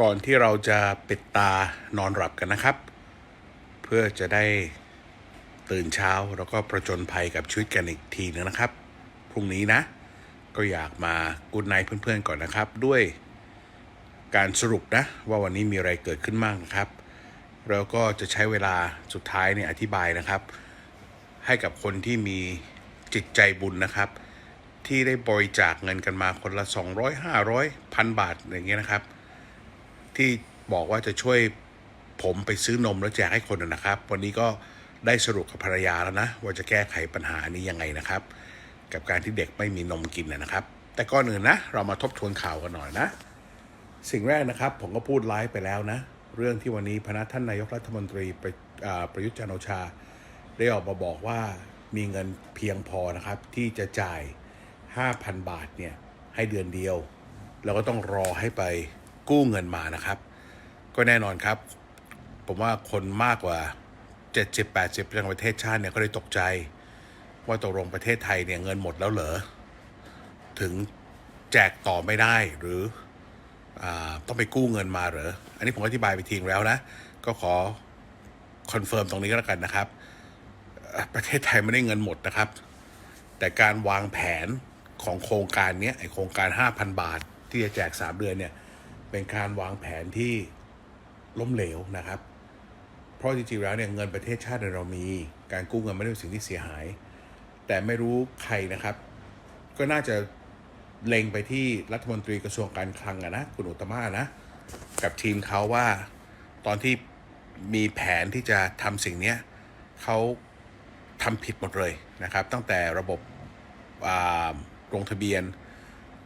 ก่อนที่เราจะปิดตานอนหลับกันนะครับ เพื่อจะได้ตื่นเช้าแล้วก็ประจนภัยกับชีวิตกันอีกทีนึงนะครับ พรุ่งนี้นะ ก็อยากมากูดไนท์เพื่อนๆก่อนนะครับ ด้วยการสรุปนะ ว่าวันนี้มีอะไรเกิดขึ้นบ้างนะครับ แล้วก็จะใช้เวลาสุดท้ายเนี่ยอธิบายนะครับ ให้กับคนที่มีจิตใจบุญนะครับ ที่ได้บริจาคเงินกันมาคนละ 200 500พันบาทอย่างเงี้ยนะครับ ที่บอกว่าจะช่วยผมไปซื้อนมแล้วแจกให้คนนะครับ วันนี้ก็ได้สรุปกับภรรยาแล้วนะ ว่าจะแก้ไขปัญหานี้ยังไงนะครับ กับการที่เด็กไม่มีนมกินนะครับ แต่ก่อนอื่นนะ เรามาทบทวนข่าวกันหน่อยนะ สิ่งแรกนะครับ ผมก็พูดไลฟ์ไปแล้วนะ เรื่องที่วันนี้พนักท่านนายกรัฐมนตรีประอ่าประยุทธ์จันโอชา ได้ออกมาบอกว่ามีเงินเพียงพอนะครับ ที่จะจ่าย 5,000 บาทเนี่ยให้เดือนเดียว แล้วก็ต้องรอให้ไป กู้เงินมานะครับ ก็แน่นอนครับ ผมว่าคนมากกว่า 70-80ของประเทศชาติเนี่ยก็เลยตกใจ ว่าตกลงประเทศไทยเนี่ยเงินหมดแล้วเหรอ ถึงแจกต่อไม่ได้หรืออต้องไปกู้เงินมาเหรอ อันนี้ผมอธิบายไปทิ้งแล้วนะ ก็ขอคอนเฟิร์มตรงนี้ก็แล้วกันนะครับ ประเทศไทยไม่ได้เงินหมดนะครับ แต่การวางแผนของโครงการนี้ไอโครงการ 5,000 บาทที่จะแจก 3 เดือนเนี่ย เป็นการวางแผนที่ล้มเหลวนะครับ เพราะจริงๆแล้วเนี่ยเงินประเทศชาติเรามี การกู้เงินไม่ได้เป็นสิ่งที่เสียหาย แต่ไม่รู้ใครนะครับ ก็น่าจะเล็งไปที่รัฐมนตรีกระทรวงการคลังอะนะคุณอุตมะนะกับทีมเขาว่าตอนที่มีแผนที่จะทำสิ่งเนี้ยเขาทำผิดหมดเลยนะครับ ตั้งแต่ระบบอ่าลงทะเบียน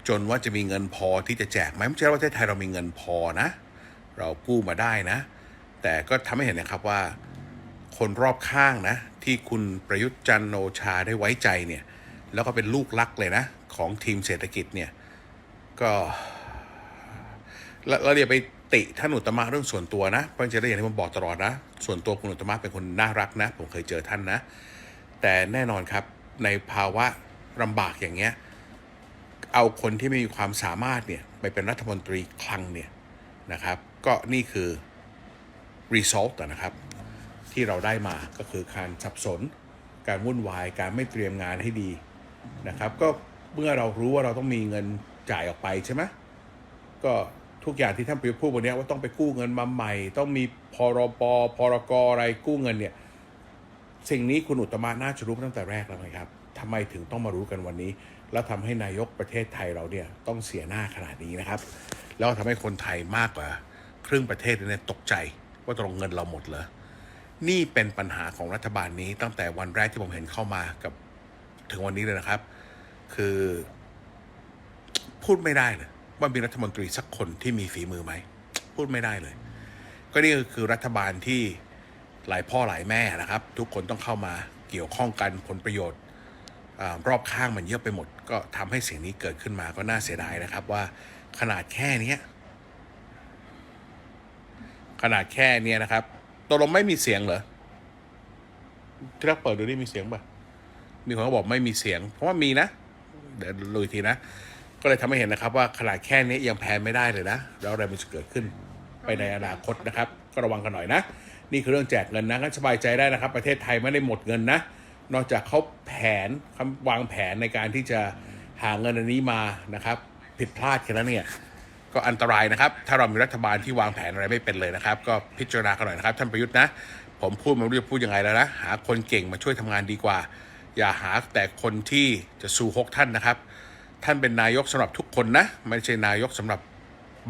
จนว่าจะมีเงินพอที่จะแจกไหมไม่ใช่ว่าประเทศไทยเรามีเงินพอนะ เรากู้มาได้นะ แต่ก็ทำให้เห็นนะครับว่า คนรอบข้างนะ ที่คุณประยุทธ์จันโอชาได้ไว้ใจเนี่ย แล้วก็เป็นลูกรักเลยนะ ของทีมเศรษฐกิจเนี่ย ก็เราเราอย่าไปติท่านอุตมะเรื่องส่วนตัวนะเพราะจริงๆแล้อย่างที่ผมบอกตลอดนะ ส่วนตัวคุณอุตตมะเป็นคนน่ารักนะ ผมเคยเจอท่านนะ แต่แน่นอนครับในภาวะลำบากอย่างเงี้ย เอาคนที่ไม่มีความสามารถเนี่ยไปเป็นรัฐมนตรีคลังเนี่ยนะครับ ก็นี่คือ result นะครับ ที่เราได้มาก็คือการสับสน การวุ่นวาย การไม่เตรียมงานให้ดีนะครับ ก็เมื่อเรารู้ว่าเราต้องมีเงินจ่ายออกไปใช่ไหมก็ทุกอย่างที่ท่านประยุทธ์พูดวันนี้ว่าต้องไปกู้เงินมาใหม่ ต้องมีพรปพรกอะไรกู้เงินเนี่ยสิ่งนี้คุณอุตมะน่าจะรู้ตั้งแต่แรกแล้วไหมครับทำไมถึงต้องมารู้กันวันนี้ แล้วทำให้นายกประเทศไทยเราเนี่ยต้องเสียหน้าขนาดนี้นะครับ แล้วทำให้คนไทยมากกว่าครึ่งประเทศเนี่ยตกใจว่าตรงเงินเราหมดเหรอนี่เป็นปัญหาของรัฐบาลนี้ตั้งแต่วันแรกที่ผมเห็นเข้ามากับถึงวันนี้เลยนะครับ คือพูดไม่ได้เลยว่ามีรัฐมนตรีสักคนที่มีฝีมือไหม พูดไม่ได้เลย ก็นี่ก็คือรัฐบาลที่หลายพ่อหลายแม่นะครับ ทุกคนต้องเข้ามาเกี่ยวข้องกันผลประโยชน์ รอบข้างมันเยอะไปหมด ก็ทำให้สิ่งนี้เกิดขึ้นมาก็น่าเสียดายนะครับว่าขนาดแค่เนี้ขนาดแค่เนี้นะครับตกลงไม่มีเสียงเหรอที่เราเปิดดูนี่มีเสียงป่ะ มีคนก็บอกไม่มีเสียง เพราะว่ามีนะ เดี๋ยวดูอีกทีนะ ก็เลยทำให้เห็นนะครับ ว่าขนาดแค่นี้ยังแพ้ไม่ได้เลยนะ แล้วอะไรมันจะเกิดขึ้นไปในอนาคตนะครับ ก็ระวังกันหน่อยนะ นี่คือเรื่องแจกเงินนะงั้นสบายใจได้นะครับ ประเทศไทยไม่ได้หมดเงินนะ นอกจากเขาแผนเขาวางแผนในการที่จะหาเงินอันนี้มานะครับ ผิดพลาดแค่นั้นเนี่ยก็อันตรายนะครับ ถ้าเรามีรัฐบาลที่วางแผนอะไรไม่เป็นเลยนะครับ ก็พิจารณากันหน่อยนะครับ ท่านประยุทธ์นะ ผมพูดมาไม่รู้จะพูดยังไงแล้วนะ หาคนเก่งมาช่วยทำงานดีกว่า อย่าหาแต่คนที่จะสู้ฮกท่านนะครับ ท่านเป็นนายกสำหรับทุกคนนะ ไม่ใช่นายกสำหรับ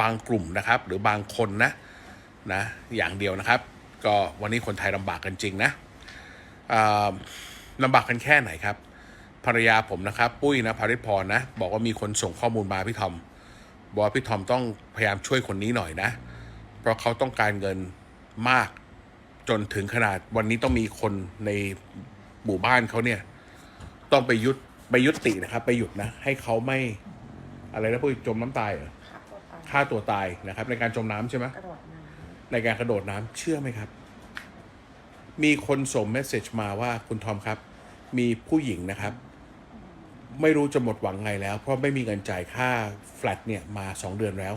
บางกลุ่มนะครับ หรือบางคนนะนะอย่างเดียวนะครับ ก็วันนี้คนไทยลำบากกันจริงนะอ่า ลำบากกันแค่ไหนครับ ภรรยาผมนะครับ ปุ้ยนะภริพรนะ บอกว่ามีคนส่งข้อมูลมาพี่ทอมบอกว่าพี่ทอมต้องพยายามช่วยคนนี้หน่อยนะ เพราะเขาต้องการเงินมากจนถึงขนาดวันนี้ต้องมีคนในหมู่บ้านเขาเนี่ย ต้องไปยุดไปยุตินะครับ ไปหยุดนะ ให้เขาไม่อะไรนะพูดจมน้ำตายเหรอขับรถไปฆ่าตัวตายนะครับ ในการจมน้ำใช่ไหมกระโดดน้ในการกระโดดน้ำเชื่อไหมครับ มีคนส่งเมสเซจมาว่าคุณทอมครับ มีผู้หญิงนะครับ ไม่รู้จะหมดหวังไงแล้ว เพราะไม่มีเงินจ่ายค่าแฟลตเนี่ยมาสองเดือนแล้ว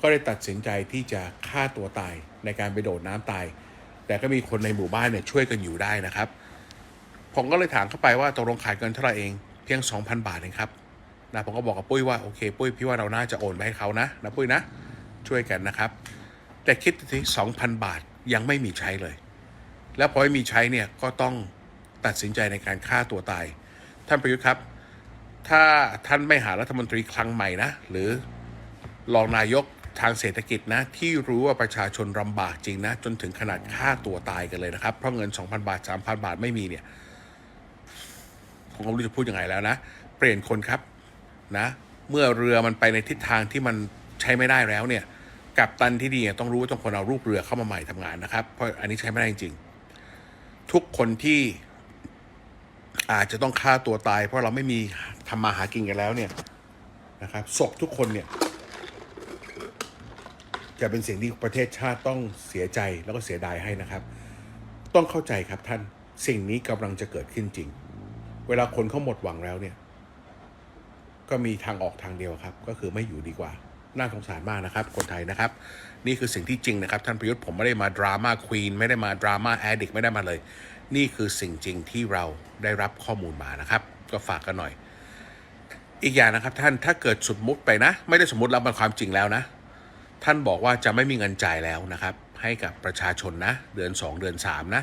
ก็ได้ตัดสินใจที่จะฆ่าตัวตายในการไปโดดน้ำตาย แต่ก็มีคนในหมู่บ้านเนี่ยช่วยกันอยู่ได้นะครับ ผมก็เลยถามเข้าไปว่าตกลงขายเงินเท่าไหร่เองเพียง 2,000 บาทเองครับนะผมก็บอกกับปุ้ยว่าโอเค ปุ้ยพี่ว่าเราน่าจะโอนไปให้เขานะนะปุ้ยนะช่วยกันนะครับ แต่คิดที่2,000บาทยังไม่มีใช้เลย แล้วพอไม่มีใช้เนี่ยก็ต้องตัดสินใจในการฆ่าตัวตาย ท่านประยุทธ์ครับ ถ้าท่านไม่หารัฐมนตรีคลังใหม่นะ หรือรองนายกทางเศรษฐกิจนะ ที่รู้ว่าประชาชนลำบากจริงนะ จนถึงขนาดฆ่าตัวตายกันเลยนะครับ เพราะเงิน 2,000 บาท 3,000 บาทไม่มีเนี่ยผมก็ไม่รู้จะพูดยังไงแล้วนะ เปลี่ยนคนครับนะ เมื่อเรือมันไปในทิศทางที่มันใช้ไม่ได้แล้วเนี่ย กับตันที่ดีต้องรู้ว่าต้องคนเอารูปเรือเข้ามาใหม่ทำงานนะครับ เพราะอันนี้ใช้ไม่ได้จริง ทุกคนที่อาจจะต้องฆ่าตัวตาย เพราะเราไม่มีทำมาหากินกันแล้วเนี่ยนะครับศพทุกคนเนี่ยจะเป็นสิ่งที่ประเทศชาติต้องเสียใจแล้วก็เสียดายให้นะครับ ต้องเข้าใจครับท่านสิ่งนี้กำลังจะเกิดขึ้นจริง เวลาคนเขาหมดหวังแล้วเนี่ย ก็มีทางออกทางเดียวครับ ก็คือไม่อยู่ดีกว่า น่าสงสารมากนะครับ คนไทยนะครับ นี่คือสิ่งที่จริงนะครับ ท่านประยุทธ์ผมไม่ได้มาดราม่าควีนไม่ได้มาดราม่าแอดดิกไม่ได้มาเลย นี่คือสิ่งจริงที่เราได้รับข้อมูลมานะครับ ก็ฝากกันหน่อย อีกอย่างนะครับท่านถ้าเกิดสมมุติไปนะ ไม่ได้สมมติแล้วมันความจริงแล้วนะ ท่านบอกว่าจะไม่มีเงินจ่ายแล้วนะครับ ให้กับประชาชนนะ เดือน 2 เดือน 3 นะ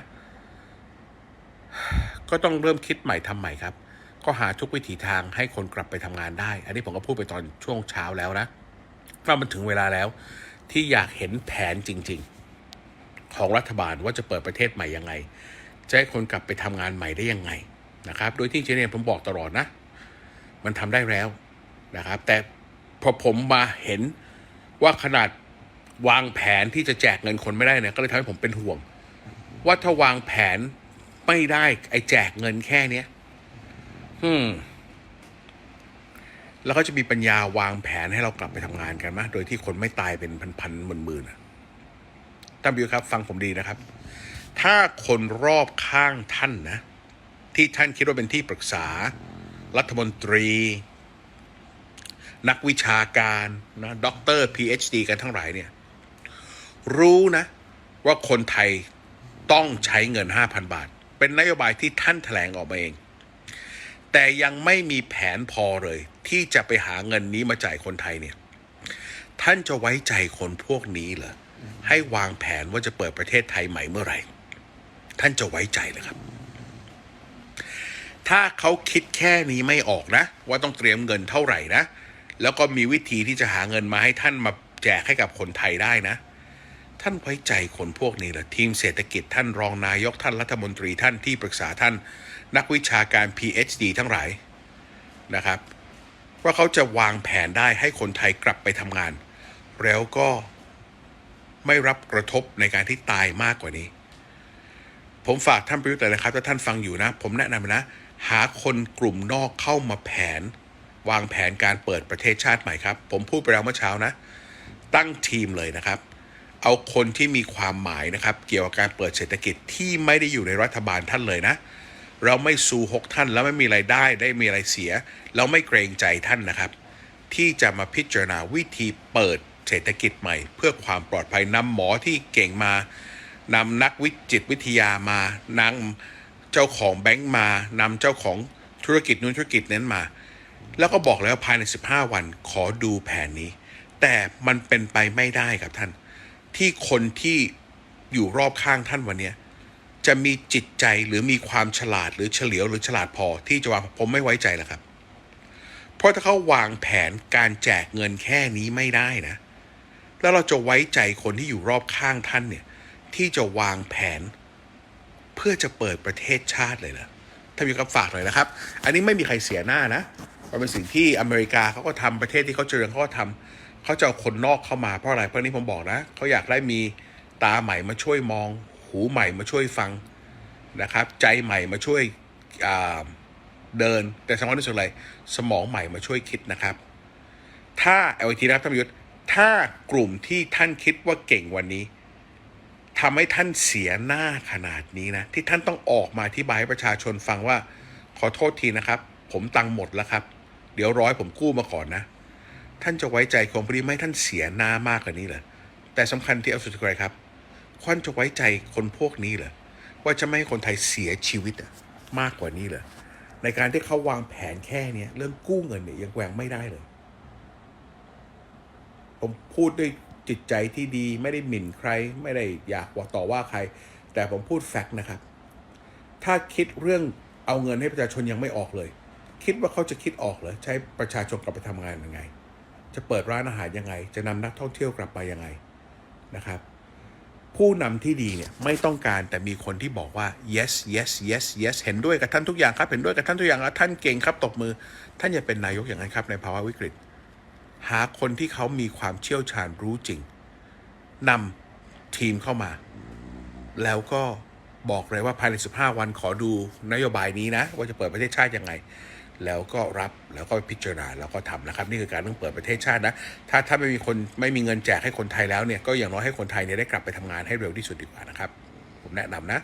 ก็ต้องเริ่มคิดใหม่ทำใหม่ครับก็หาทุกวิถีทางให้คนกลับไปทำงานได้ อันนี้ผมก็พูดไปตอนช่วงเช้าแล้วนะ ว่ามันถึงเวลาแล้ว ที่อยากเห็นแผนจริง ๆ ของรัฐบาลว่าจะเปิดประเทศใหม่ยังไง จะให้คนกลับไปทำงานใหม่ได้ยังไงนะครับ โดยที่เจเนียผมบอกตลอดนะ มันทำได้แล้วนะครับ แต่พอผมมาเห็นว่าขนาดวางแผนที่จะแจกเงินคนไม่ได้เนี่ยก็เลยทำให้ผมเป็นห่วง ว่าถ้าวางแผนไม่ได้ไอ้แจกเงินแค่เนี้ย อืม แล้วก็จะมีปัญญาวางแผนให้เรากลับไปทำงานกันไหมโดยที่คนไม่ตายเป็นพันๆหมื่นๆท่านบิวครับ ฟังผมดีนะครับ ถ้าคนรอบข้างท่านนะ ที่ท่านคิดว่าเป็นที่ปรึกษา รัฐมนตรี นักวิชาการนะด็อกเตอร์ PhD กันทั้งหลายเนี่ย รู้นะ ว่าคนไทยต้องใช้เงิน 5,000 บาท เป็นนโยบายที่ท่านแถลงออกมาเอง แต่ยังไม่มีแผนพอเลย ที่จะไปหาเงินนี้มาจ่ายคนไทยเนี่ย ท่านจะไว้ใจคนพวกนี้เหรอให้วางแผนว่าจะเปิดประเทศไทยใหม่เมื่อไหร่ ท่านจะไว้ใจเหรอครับ ถ้าเขาคิดแค่นี้ไม่ออกนะ ว่าต้องเตรียมเงินเท่าไหร่นะ แล้วก็มีวิธีที่จะหาเงินมาให้ท่านมาแจกให้กับคนไทยได้นะ ท่านไว้ใจคนพวกนี้เหรอทีมเศรษฐกิจท่านรองนายกท่านรัฐมนตรีท่านที่ปรึกษาท่าน นักวิชาการ PhD ทั้งหลายนะครับ ว่าเขาจะวางแผนได้ให้คนไทยกลับไปทำงาน แล้วก็ไม่รับกระทบในการที่ตายมากกว่านี้ ผมฝากท่านประยุทธ์เลยนะครับ ถ้าท่านฟังอยู่นะ ผมแนะนำนะ หาคนกลุ่มนอกเข้ามาแผน วางแผนการเปิดประเทศชาติใหม่ครับ ผมพูดไปแล้วเมื่อเช้านะ ตั้งทีมเลยนะครับ เอาคนที่มีความหมายนะครับ เกี่ยวกับการเปิดเศรษฐกิจที่ไม่ได้อยู่ในรัฐบาลท่านเลยนะ เราไม่ซูหกท่านแล้วไม่มีไรายได้ได้มีอะไรเสีย เราไม่เกรงใจท่านนะครับ ที่จะมาพิจารณาวิธีเปิดเศรษฐกิจใหม่ เพื่อความปลอดภัยนำหมอที่เก่งมานำนักวิจิตวิทยามานำเจ้าของแบงก์มานำเจ้าของธุรกิจนู้นธุรกิจนั้นมา แล้วก็บอกแล้วภายใน 15 วันขอดูแผนนี้ แต่มันเป็นไปไม่ได้ครับท่าน ที่คนที่อยู่รอบข้างท่านวันนี้ จะมีจิตใจหรือมีความฉลาดหรือเฉลียวหรือฉลาดพอที่จะวางผมไม่ไว้ใจแล้วครับ เพราะถ้าเขาวางแผนการแจกเงินแค่นี้ไม่ได้นะ แล้วเราจะไว้ใจคนที่อยู่รอบข้างท่านเนี่ย ที่จะวางแผน เพื่อจะเปิดประเทศชาติเลยนะถ้ามีคำฝากหน่อยนะครับ อันนี้ไม่มีใครเสียหน้านะมันเป็นสิ่งที่อเมริกาเขาก็ทำประเทศที่เขาเจริญเขาก็ทำเขาจะเอาคนนอกเข้ามาเพราะอะไรเพราะนี้ผมบอกนะเขาอยากได้มีตาใหม่มาช่วยมอง หูใหม่มาช่วยฟังนะครับ ใจใหม่มาช่วยเดิน แต่สำคัญที่สุดเลยสมองใหม่มาช่วยคิดนะครับ ถ้าเอาอีทีนะครับท่านยุทธถ้ากลุ่มที่ท่านคิดว่าเก่งวันนี้ทำให้ท่านเสียหน้าขนาดนี้นะ ที่ท่านต้องออกมาอธิบายให้ประชาชนฟังว่า ขอโทษทีนะครับ ผมตังค์หมดแล้วครับ เดี๋ยวร้อยผมกู้มาก่อนนะ ท่านจะไว้ใจคนพวกนี้ไหม่ท่านเสียหน้ามากกว่านี้เหรอแต่สำคัญที่เอาสุดคืออะไรครับ ท่านจะไว้ใจคนพวกนี้เหรอว่าจะไม่ให้คนไทยเสียชีวิตมากกว่านี้เหรอในการที่เขาวางแผนแค่เนี้ยเรื่องกู้เงินเนี่ยยังแกว่งไม่ได้เลย ผมพูดด้วยจิตใจที่ดีไม่ได้หมิ่นใคร ไม่ได้อยากว่าต่อว่าใคร แต่ผมพูดแฟกต์นะครับ ถ้าคิดเรื่องเอาเงินให้ประชาชนยังไม่ออกเลย คิดว่าเขาจะคิดออกเหรอใช้ประชาชนกลับไปทำงานยังไง จะเปิดร้านอาหารยังไง จะนำนักท่องเที่ยวกลับมายังไงนะครับ ผู้นำที่ดีเนี่ยไม่ต้องการแต่มีคนที่บอกว่า yes yes yes yes เห็นด้วยกับท่านทุกอย่างครับ เห็นด้วยกับท่านทุกอย่างแล้วท่านเก่งครับตบมือ ท่านอย่าเป็นนายกอย่างนั้นครับในภาวะวิกฤต หาคนที่เขามีความเชี่ยวชาญรู้จริงนำทีมเข้ามา แล้วก็บอกเลยว่าภายใน 15 วันขอดูนโยบายนี้นะ ว่าจะเปิดประเทศชาติยังไง แล้วก็รับแล้วก็พิจารณาแล้วก็ทำนะครับ นี่คือการต้องเปิดประเทศชาตินะถ้าถ้าไม่มีคนไม่มีเงินแจกให้คนไทยแล้วเนี่ยก็อย่างน้อยให้คนไทยเนี่ยได้กลับไปทำงานให้เร็วที่สุดดีกว่านะครับ ผมแนะนำนะ